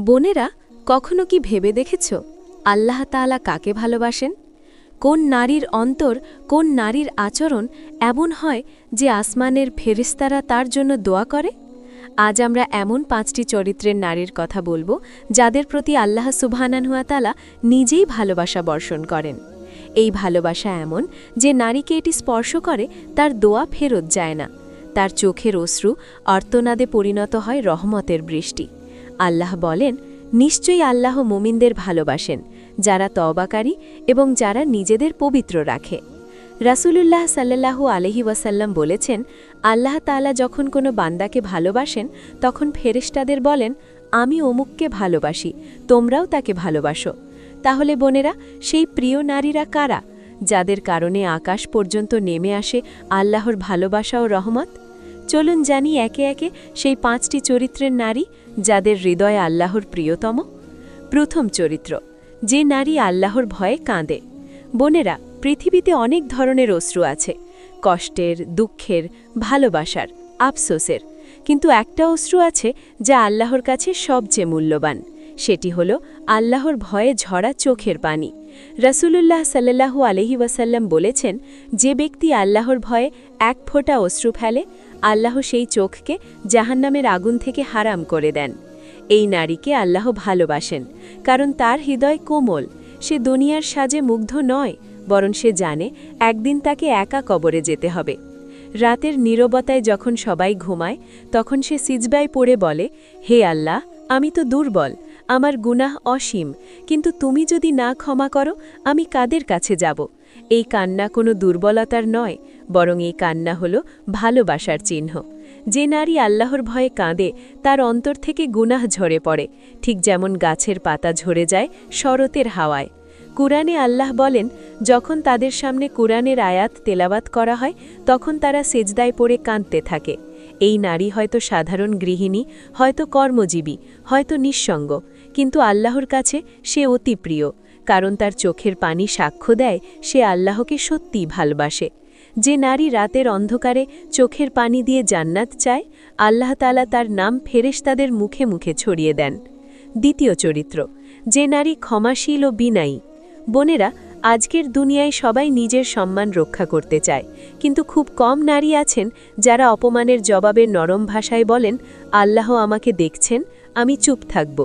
বোনেরা, কখনো কি ভেবে দেখেছ আল্লাহ তালা কাকে ভালোবাসেন? কোন নারীর অন্তর, কোন নারীর আচরণ এমন হয় যে আসমানের ফেরিস্তারা তার জন্য দোয়া করে? আজ আমরা এমন পাঁচটি চরিত্রের নারীর কথা বলব যাদের প্রতি আল্লাহ সুবহানানহুয়াতালা নিজেই ভালোবাসা বর্ষণ করেন। এই ভালোবাসা এমন যে নারীকে এটি স্পর্শ করে, তার দোয়া ফেরত যায় না। তার চোখের অশ্রু অর্তনাদে পরিণত হয় রহমতের বৃষ্টি। আল্লাহ বলেন, নিশ্চয়ই আল্লাহ মুমিনদের ভালোবাসেন, যারা তওবাকারী এবং যারা নিজেদের পবিত্র রাখে। রাসূলুল্লাহ সাল্লাল্লাহু আলহি ওয়াসাল্লাম বলেছেন, আল্লাহ তাআলা যখন কোনো বান্দাকে ভালোবাসেন, তখন ফেরেশতাদের বলেন, আমি অমুককে ভালোবাসি, তোমরাও তাকে ভালোবাসো। তাহলে বোনেরা, সেই প্রিয় নারীরা কারা, যাদের কারণে আকাশ পর্যন্ত নেমে আসে আল্লাহর ভালোবাসা ও রহমত? চলুন জানি একে একে সেই পাঁচটি চরিত্রের নারী যাদের হৃদয় আল্লাহর প্রিয়তম। প্রথম চরিত্র, যে নারী আল্লাহর ভয়ে কাঁদে। বোনেরা, পৃথিবীতে অনেক ধরনের অশ্রু আছে, কষ্টের, দুঃখের, ভালোবাসার, আফসোসের। কিন্তু একটা অশ্রু আছে যা আল্লাহর কাছে সবচেয়ে মূল্যবান। সেটি হল আল্লাহর ভয়ে ঝরা চোখের পানি। রাসূলুল্লাহ সাল্লাল্লাহু আলহি ওয়াসাল্লাম বলেছেন, যে ব্যক্তি আল্লাহর ভয়ে এক ফোঁটা অশ্রু ফেলে আল্লাহ সেই চোখকে জাহান্নামের আগুন থেকে হারাম করে দেন। এই নারীকে আল্লাহ ভালোবাসেন, কারণ তার হৃদয় কোমল। সে দুনিয়ার সাজে মুগ্ধ নয়, বরং সে জানে একদিন তাকে একা কবরে যেতে হবে। রাতের নীরবতায় যখন সবাই ঘুমায়, তখন সে সিজবায় পড়ে বলে, হে আল্লাহ, আমি তো দুর্বল, আমার গুনাহ অসীম, কিন্তু তুমি যদি না ক্ষমা করো, আমি কাদের কাছে যাব? এই কান্না কোনো দুর্বলতার নয় বরং এই কান্না হল ভালোবাসার চিহ্ন। যে নারী আল্লাহর ভয়ে কাঁদে, তার অন্তর থেকে গুনাহ ঝরে পড়ে। ঠিক যেমন গাছের পাতা ঝরে যায় শরতের হাওয়ায়। কুরআনে আল্লাহ বলেন, যখন তাদের সামনে কুরআনের আয়াত তেলাবাত করা হয়, তখন তারা সেজদায় পড়ে কাঁদতে থাকে। এই নারী হয়তো সাধারণ গৃহিণী, হয়তো কর্মজীবী, হয়তো নিঃসঙ্গ। কিন্তু আল্লাহর কাছে সে অতি প্রিয়। কারণ তার চোখের পানি সাক্ষ্য দেয়, সে আল্লাহকে সত্যিই ভালবাসে। যে নারী রাতের অন্ধকারে চোখের পানি দিয়ে জান্নাত চায়, আল্লাহ তালা তার নাম ফেরেশতাদের মুখে মুখে ছড়িয়ে দেন। দ্বিতীয় চরিত্র, যে নারী ক্ষমাশীল ও বিনায়ী। বোনেরা, আজকের দুনিয়ায় সবাই নিজের সম্মান রক্ষা করতে চায়, কিন্তু খুব কম নারী আছেন যারা অপমানের জবাবে নরম ভাষায় বলেন, আল্লাহ আমাকে দেখছেন, আমি চুপ থাকব।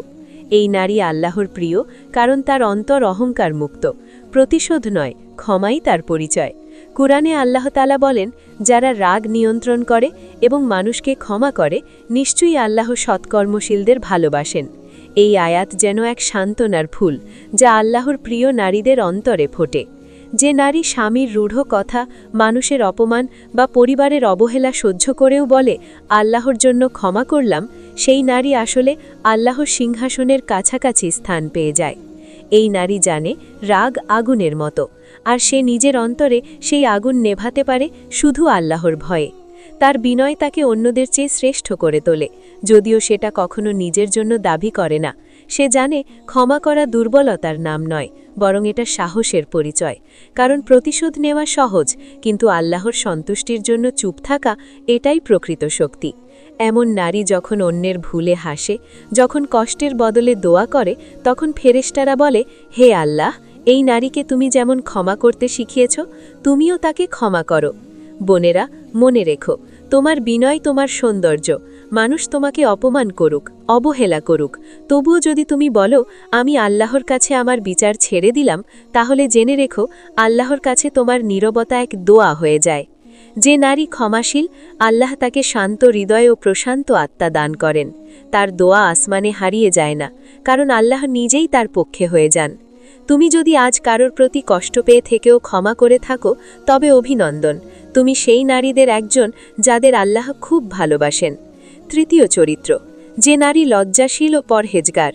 এই নারী আল্লাহর প্রিয়, কারণ তার অন্তর অহংকার মুক্ত প্রতিশোধ নয়, ক্ষমাই তার পরিচয়। কুরআনে আল্লাহ তালা বলেন, যারা রাগ নিয়ন্ত্রণ করে এবং মানুষকে ক্ষমা করে, নিশ্চয়ই আল্লাহ সৎকর্মশীলদের ভালোবাসেন। এই আয়াত যেন এক সান্ত্বনার ফুল, যা আল্লাহর প্রিয় নারীদের অন্তরে ফোটে। যে নারী স্বামীর রূঢ় কথা, মানুষের অপমান বা পরিবারের অবহেলা সহ্য করেও বলে, আল্লাহর জন্য ক্ষমা করলাম, সেই নারী আসলে আল্লাহর সিংহাসনের কাছাকাছি স্থান পেয়ে যায়। এই নারী জানে রাগ আগুনের মতো। আর সে নিজের অন্তরে সেই আগুন নেভাতে পারে শুধু আল্লাহর ভয়ে। তার বিনয় তাকে অন্যদের চেয়ে শ্রেষ্ঠ করে তোলে, যদিও সেটা কখনো নিজের জন্য দাবি করে না। সে জানে ক্ষমা করা দুর্বলতার নাম নয়, বরং এটা সাহসের পরিচয়। কারণ প্রতিশোধ নেওয়া সহজ, কিন্তু আল্লাহর সন্তুষ্টির জন্য চুপ থাকা এটাই প্রকৃত শক্তি। এমন নারী যখন অন্যের ভুলে হাসে, যখন কষ্টের বদলে দোয়া করে, তখন ফেরেস্টারা বলে, হে আল্লাহ এই নারীকে তুমি যেমন ক্ষমা করতে শিখিয়েছ, তুমিও তাকে ক্ষমা করো। বোনেরা, মনে রেখো, তোমার বিনয় তোমার সৌন্দর্য। মানুষ তোমাকে অপমান করুক, অবহেলা করুক। তবুও যদি তুমি বলো, আমি আল্লাহর কাছে আমার বিচার ছেড়ে দিলাম, তাহলে জেনে রেখো, আল্লাহর কাছে তোমার নীরবতা এক দোয়া হয়ে যায়। যে নারী ক্ষমাশীল, আল্লাহ তাকে শান্ত হৃদয় ও প্রশান্ত আত্মা দান করেন। তার দোয়া আসমানে হারিয়ে যায় না, কারণ আল্লাহ নিজেই তার পক্ষে হয়ে যান। তুমি যদি আজ কারোর প্রতি কষ্ট পেয়ে থেকেও ক্ষমা করে থাকো, তবে অভিনন্দন। তুমি সেই নারীদের একজন যাদের আল্লাহ খুব ভালোবাসেন। তৃতীয় চরিত্র, যে নারী লজ্জাশীল ও পরহেজগার।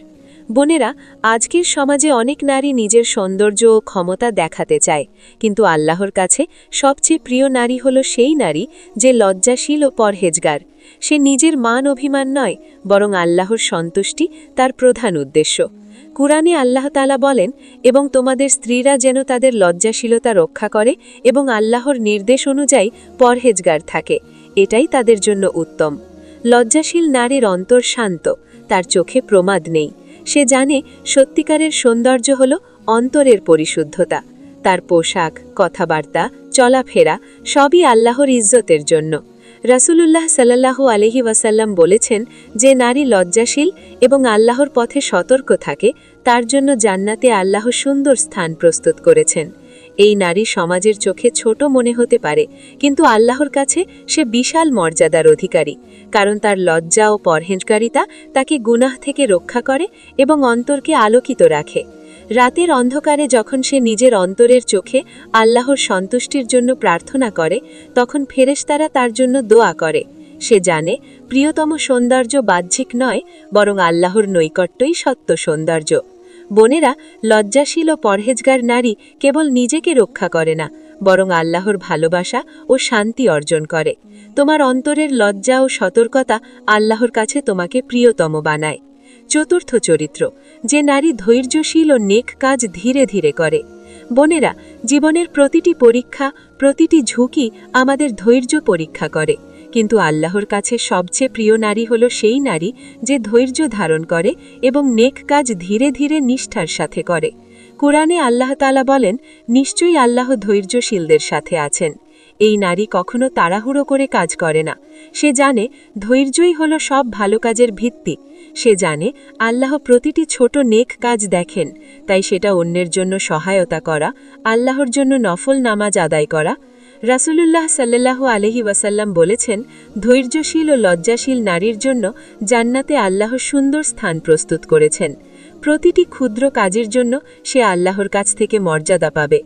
বোনেরা, আজকের সমাজে অনেক নারী নিজের সৌন্দর্য ও ক্ষমতা দেখাতে চায়, কিন্তু আল্লাহর কাছে সবচেয়ে প্রিয় নারী হল সেই নারী যে লজ্জাশীল ও পরহেজগার। সে নিজের মান অভিমান নয়, বরং আল্লাহর সন্তুষ্টি তার প্রধান উদ্দেশ্য। কুরআনে আল্লাহ তালা বলেন, এবং তোমাদের স্ত্রীরা যেন তাদের লজ্জাশীলতা রক্ষা করে এবং আল্লাহর নির্দেশ অনুযায়ী পরহেজগার থাকে। এটাই তাদের জন্য উত্তম। লজ্জাশীল নারীর অন্তর শান্ত, তার চোখে প্রমাদ নেই। সে জানে সত্যিকারের সৌন্দর্য হল অন্তরের পরিশুদ্ধতা। তার পোশাক, কথাবার্তা, চলাফেরা সবই আল্লাহর ইজ্জতের জন্য। রাসূলুল্লাহ সাল্লাল্লাহু আলহি ওয়াসাল্লাম বলেছেন যে নারী লজ্জাশীল এবং আল্লাহর পথে সতর্ক থাকে, তার জন্য জান্নাতে আল্লাহ সুন্দর স্থান প্রস্তুত করেছেন। এই নারী সমাজের চোখে ছোট মনে হতে পারে, কিন্তু আল্লাহর কাছে সে বিশাল মর্যাদার অধিকারী, কারণ তার লজ্জা ও পরহেজকারিতা তাকে গুনাহ থেকে রক্ষা করে এবং অন্তরকে আলোকিত রাখে। রাতের অন্ধকারে যখন সে নিজের অন্তরের চোখে আল্লাহর সন্তুষ্টির জন্য প্রার্থনা করে, তখন ফেরেশতারা তার জন্য দোয়া করে। সে জানে, প্রিয়তম সৌন্দর্য বাহ্যিক নয়, বরং আল্লাহর নৈকট্যই সত্য সৌন্দর্য। বোনেরা, লজ্জাশীল ও পরহেজগার নারী কেবল নিজেকে রক্ষা করে না, বরং আল্লাহর ভালোবাসা ও শান্তি অর্জন করে। তোমার অন্তরের লজ্জা ও সতর্কতা আল্লাহর কাছে তোমাকে প্রিয়তম বানায়। চতুর্থ চরিত্র, যে নারী ধৈর্যশীল ও নেক কাজ ধীরে ধীরে করে। বোনেরা, জীবনের প্রতিটি পরীক্ষা, প্রতিটি ঝুঁকি আমাদের ধৈর্য পরীক্ষা করে। কিন্তু আল্লাহর কাছে সবচেয়ে প্রিয় নারী হল সেই নারী যে ধৈর্য ধারণ করে এবং নেক কাজ ধীরে ধীরে নিষ্ঠার সাথে করে। কোরআনে আল্লাহ তালা বলেন, নিশ্চয়ই আল্লাহ ধৈর্যশীলদের সাথে আছেন। এই নারী কখনো তাড়াহুড়ো করে কাজ করে না। সে জানে ধৈর্যই হল সব ভালো কাজের ভিত্তি। সে জানে আল্লাহ প্রতিটি ছোট নেক কাজ দেখেন, তাই সেটা অন্যের জন্য সহায়তা করা, আল্লাহর জন্য নফল নামাজ আদায় করা। রাসূলুল্লাহ সাল্লাল্লাহু আলহি ওয়াসাল্লাম বলেছেন, ধৈর্যশীল ও লজ্জাশীল নারীর জন্য জান্নাতে আল্লাহ সুন্দর স্থান প্রস্তুত করেছেন। প্রতিটি ক্ষুদ্র কাজের জন্য সে আল্লাহর কাছ থেকে মর্যাদা পাবে।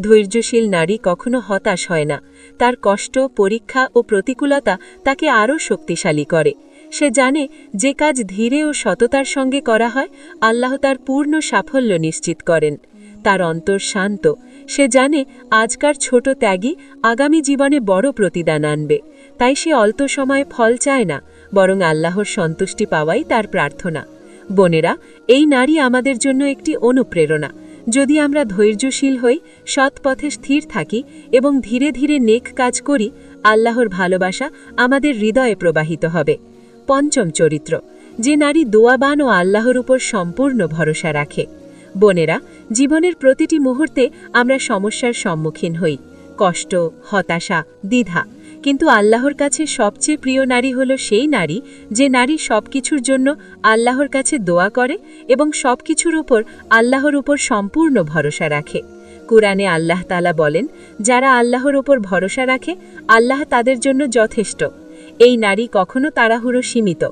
ধৈর্যশীল নারী কখনো হতাশ হয় না। তার কষ্ট, পরীক্ষা ও প্রতিকূলতা তাকে আরও শক্তিশালী করে। সে জানে যে কাজ ধীরে ও সততার সঙ্গে করা হয়, আল্লাহ তার পূর্ণ সাফল্য নিশ্চিত করেন। তার অন্তর শান্ত। সে জানে আজকার ছোট ত্যাগী আগামী জীবনে বড় প্রতিদান আনবে। তাই সে অল্প সময়ে ফল চায় না, বরং আল্লাহর সন্তুষ্টি পাওয়াই তার প্রার্থনা। বোনেরা, এই নারী আমাদের জন্য একটি অনুপ্রেরণা। যদি আমরা ধৈর্যশীল হই সৎ পথে স্থির থাকি এবং ধীরে ধীরে নেক কাজ করি, আল্লাহর ভালোবাসা আমাদের হৃদয়ে প্রবাহিত হবে। পঞ্চম চরিত্র, যে নারী দোয়াবান ও আল্লাহর উপর সম্পূর্ণ ভরসা রাখে। বোনেরা, জীবনের প্রতিটি মুহূর্তে আমরা সমস্যার সম্মুখীন হই। কষ্ট, হতাশা, দ্বিধা কিন্তু আল্লাহর কাছে সবচেয়ে প্রিয় নারী হল সেই নারী যে নারী সবকিছুর জন্য আল্লাহর কাছে দোয়া করে এবং সবকিছুর উপর আল্লাহর উপর সম্পূর্ণ ভরসা রাখে। কুরআনে আল্লাহ তালা বলেন, যারা আল্লাহর ওপর ভরসা রাখে, আল্লাহ তাদের জন্য যথেষ্ট। এই নারী কখনো তাড়াহুড়ো সীমিত।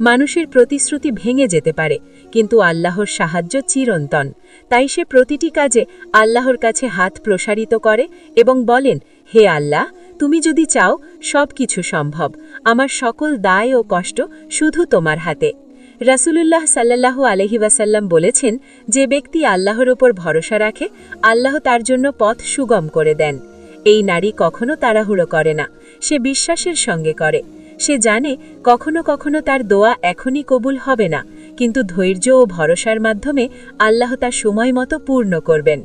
মানুষের প্রতিশ্রুতি ভেঙে যেতে পারে, কিন্তু আল্লাহর সাহায্য চিরন্তন। তাই সে প্রতিটি কাজে আল্লাহর কাছে হাত প্রসারিত করে এবং বলেন, হে আল্লাহ তুমি যদি চাও সব কিছু সম্ভব। আমার সকল দায় ও কষ্ট শুধু তোমার হাতে। রাসূলুল্লাহ সাল্লাল্লাহু আলহি ওয়াসাল্লাম বলেছেন, যে ব্যক্তি আল্লাহর ওপর ভরসা রাখে, আল্লাহ তার জন্য পথ সুগম করে দেন। এই নারী কখনো তাড়াহুড়ো করে না, সে বিশ্বাসের সঙ্গে করে। সে জানে, কখনো কখনো তার দোয়া এখনই কবুল হবে না, কিন্তু ধৈর্য ও ভরসার মাধ্যমে আল্লাহ তার সময় মতো পূর্ণ করবেন।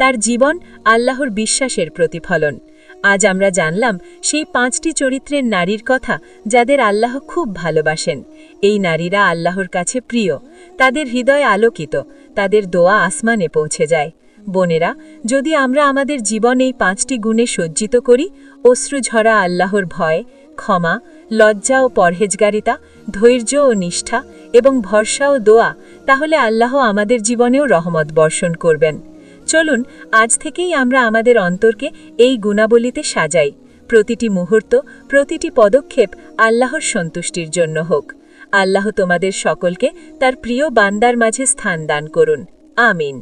তার জীবন আল্লাহর বিশ্বাসের প্রতিফলন। আজ আমরা জানলাম সেই পাঁচটি চরিত্রের নারীর কথা যাদের আল্লাহ খুব ভালোবাসেন। এই নারীরা আল্লাহর কাছে প্রিয়, তাদের হৃদয় আলোকিত, তাদের দোয়া আসমানে পৌঁছে যায়। বোনেরা, যদি আমরা আমাদের জীবন এই পাঁচটি গুণে সজ্জিত করি, অশ্রুঝরা আল্লাহর ভয়, ক্ষমা, লজ্জা ও পরহেজগারিতা, ধৈর্য ও নিষ্ঠা এবং ভরসা ও দোয়া, তাহলে আল্লাহ আমাদের জীবনেও রহমত বর্ষণ করবেন। চলুন, আজ থেকেই আমরা আমাদের অন্তরকে এই গুণাবলিতে সাজাই। প্রতিটি মুহূর্ত, প্রতিটি পদক্ষেপ আল্লাহর সন্তুষ্টির জন্য হোক। আল্লাহ তোমাদের সকলকে তার প্রিয় বান্দার মাঝে স্থান দান করুন। আমিন।